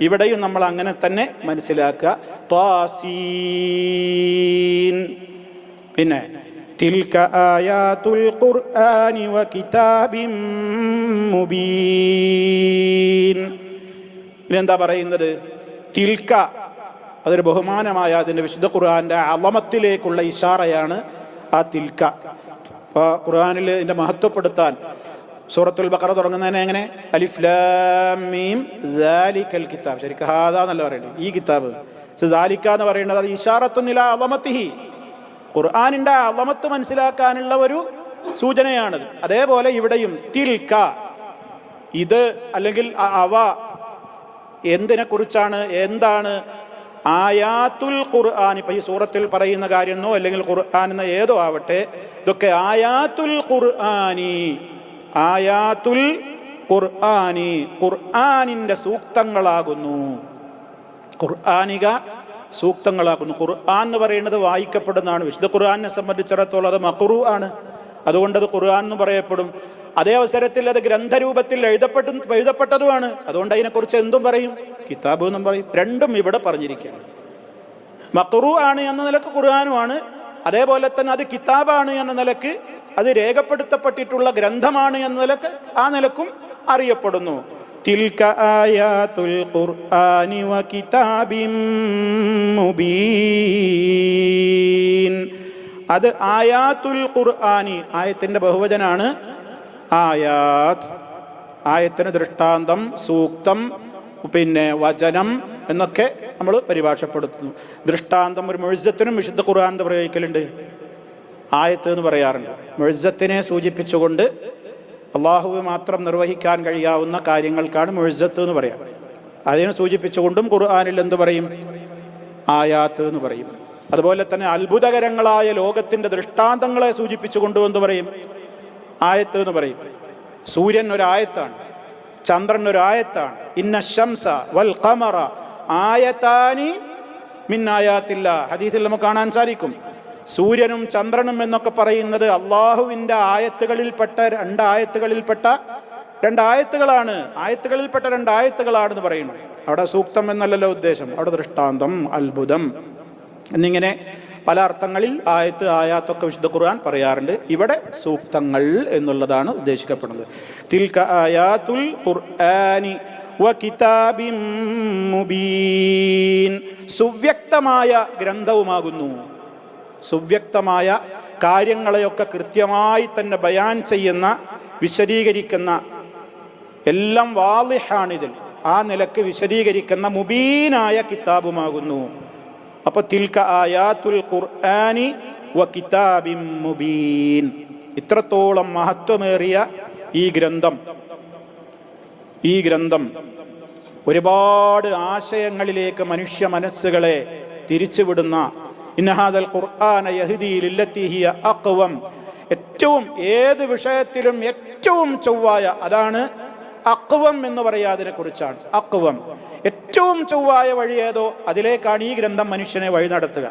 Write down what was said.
ഇവിടെയും നമ്മൾ അങ്ങനെ തന്നെ മനസ്സിലാക്കുക. ത്വാസീൻ. പിന്നെ തിൽക ആയാതുൽ ഖുർആനി വ കിതാബിൻ മുബീൻ. ഇനെന്താ പറയുന്നത്? തിൽക്ക അതൊരു ബഹുമാനമായ അതിന്റെ വിശുദ്ധ ഖുർആന്റെ അളമത്തിലേക്കുള്ള ഇഷാറയാണ് ആ തിൽക്ക. അപ്പോൾ ഖുർആാനിൽ ഇതിന്റെ മഹത്വപ്പെടുത്താൻ സൂറത്തുൽ ബക്കറ തുടങ്ങുന്നതിനെ എങ്ങനെ? അലിഫ്ലാമീം ദാലിക്കൽ കിതാബ്. ശരിക്കും ഹാദാ എന്നല്ല പറയുന്നത് ഈ കിതാബ്. ദാലിക്ക എന്ന് പറയുന്നത് അത് ഇഷാറത്തുനില അളമത്തിഹി ഖുർആാനിന്റെ അളമത്ത് മനസ്സിലാക്കാനുള്ള ഒരു സൂചനയാണത്. അതേപോലെ ഇവിടെയും തിൽക്ക ഇത് അല്ലെങ്കിൽ അവ എന്തിനെക്കുറിച്ചാണ് എന്താണ്? ആയാത്തുൽ ഖുർആൻ ഇപ്പൊ ഈ സൂറത്തിൽ പറയുന്ന കാര്യമെന്നോ അല്ലെങ്കിൽ ഖുർആൻ എന്ന ഏതോ ആവട്ടെ ഇതൊക്കെ ആയാത്തുൽ ഖുർആനി. ആയാത്തുൽ ഖുർആാനി ഖുർആാനിന്റെ സൂക്തങ്ങളാകുന്നു. ഖുർആാനിക സൂക്തങ്ങളാക്കുന്നു ഖുർആൻ എന്ന് പറയുന്നത് വായിക്കപ്പെടുന്നതാണ്. വിശുദ്ധ ഖുർആാനെ സംബന്ധിച്ചിടത്തോളം അത് മക്കുറു ആണ്. അതുകൊണ്ട് അത് ഖുർആൻ എന്ന് പറയപ്പെടും. അതേ അവസരത്തിൽ അത് ഗ്രന്ഥരൂപത്തിൽ എഴുതപ്പെട്ട എഴുതപ്പെട്ടതുമാണ്. അതുകൊണ്ട് അതിനെക്കുറിച്ച് എന്തും പറയും? കിതാബ് എന്നും പറയും. രണ്ടും ഇവിടെ പറഞ്ഞിരിക്കുകയാണ്. മക്കുറു ആണ് എന്ന നിലയ്ക്ക് ഖുർആാനുമാണ് അതേപോലെ തന്നെ അത് കിതാബാണ് എന്ന നിലയ്ക്ക് അത് രേഖപ്പെടുത്തപ്പെട്ടിട്ടുള്ള ഗ്രന്ഥമാണ് എന്ന നിലയ്ക്ക് ആ നിലക്കും അറിയപ്പെടുന്നു. ആയാത്തുൽ ഖുർആനി വ കിതാബിൻ മുബീൻ. അത് ആയാത്തുൽ ഖുർആനി ആയത്തിന്റെ ബഹുവചനാണ് ആയാത്ത് ആയത്തിന് ദൃഷ്ടാന്തം സൂക്തം പിന്നെ വചനം എന്നൊക്കെ നമ്മൾ പരിഭാഷപ്പെടുത്തുന്നു. ദൃഷ്ടാന്തം ഒരു മുഴുസത്തിനും വിശുദ്ധ ഖുർആൻ പ്രയോഗിക്കലുണ്ട്. ആയത്ത് എന്ന് പറയാറുണ്ട്. മുഴുസത്തിനെ സൂചിപ്പിച്ചുകൊണ്ട് അള്ളാഹുവ് മാത്രം നിർവഹിക്കാൻ കഴിയാവുന്ന കാര്യങ്ങൾക്കാണ് മുഴുസത്ത് എന്ന് പറയാം. അതിനെ സൂചിപ്പിച്ചുകൊണ്ടും ഖുർആനിൽ എന്ത് പറയും? ആയാത്ത് എന്ന് പറയും. അതുപോലെ തന്നെ അത്ഭുതകരങ്ങളായ ലോകത്തിന്റെ ദൃഷ്ടാന്തങ്ങളെ സൂചിപ്പിച്ചുകൊണ്ടും എന്ത് പറയും? ആയത്ത് എന്ന് പറയും. സൂര്യൻ ഒരായത്താണ്. ചന്ദ്രൻ ഒരായത്താണ്. ഇന്ന ശംസ വൽ കമറ ആയത്താനി മിന്നായാത്തില്ല. ഹദീസിൽ നമുക്ക് കാണാൻ സാധിക്കും. സൂര്യനും ചന്ദ്രനും എന്നൊക്കെ പറയുന്നത് അള്ളാഹുവിന്റെ ആയത്തുകളിൽപ്പെട്ട രണ്ടായത്തുകളിൽപ്പെട്ട രണ്ടായത്തുകളാണ്. ആയത്തുകളിൽപ്പെട്ട രണ്ടായത്തുകളാണെന്ന് പറയുന്നു. അവിടെ സൂക്തം എന്നല്ലല്ലോ ഉദ്ദേശം. അവിടെ ദൃഷ്ടാന്തം അത്ഭുതം എന്നിങ്ങനെ പല അർത്ഥങ്ങളിൽ ആയത്ത് ആയാത്തൊക്കെ വിശുദ്ധ ഖുർആൻ പറയാറുണ്ട്. ഇവിടെ സൂക്തങ്ങൾ എന്നുള്ളതാണ് ഉദ്ദേശിക്കപ്പെടുന്നത്. തിൽക ആയാത്തുൽ ഖുർആനി സുവ്യക്തമായ ഗ്രന്ഥവുമാകുന്നു. സുവ്യക്തമായ കാര്യങ്ങളെയൊക്കെ കൃത്യമായി തന്നെ ബയാൻ ചെയ്യുന്ന വിശദീകരിക്കുന്ന എല്ലാം വാലിഹാണിതിൽ ആ നിലയ്ക്ക് വിശദീകരിക്കുന്ന മുബീനായ കിതാബുമാകുന്നു. അപ്പൊ തിൽക്ക ആയാത്തുൽ ഖുർആനി വ കിതാബിൻ മുബീൻ. ഇത്രത്തോളം മഹത്വമേറിയ ഈ ഗ്രന്ഥം. ഈ ഗ്രന്ഥം ഒരുപാട് ആശയങ്ങളിലേക്ക് മനുഷ്യ മനസ്സുകളെ തിരിച്ചുവിടുന്ന ഇന്നഹാദൽ ഖുർആന അക്വം ഏറ്റവും ഏത് വിഷയത്തിലും ഏറ്റവും ചൊവ്വായ അതാണ് അക്വം എന്ന് പറയാതിനെ കുറിച്ചാണ്. അക്വം ഏറ്റവും ചൊവ്വായ വഴി ഏതോ അതിലേക്കാണ് ഈ ഗ്രന്ഥം മനുഷ്യനെ വഴി നടത്തുക.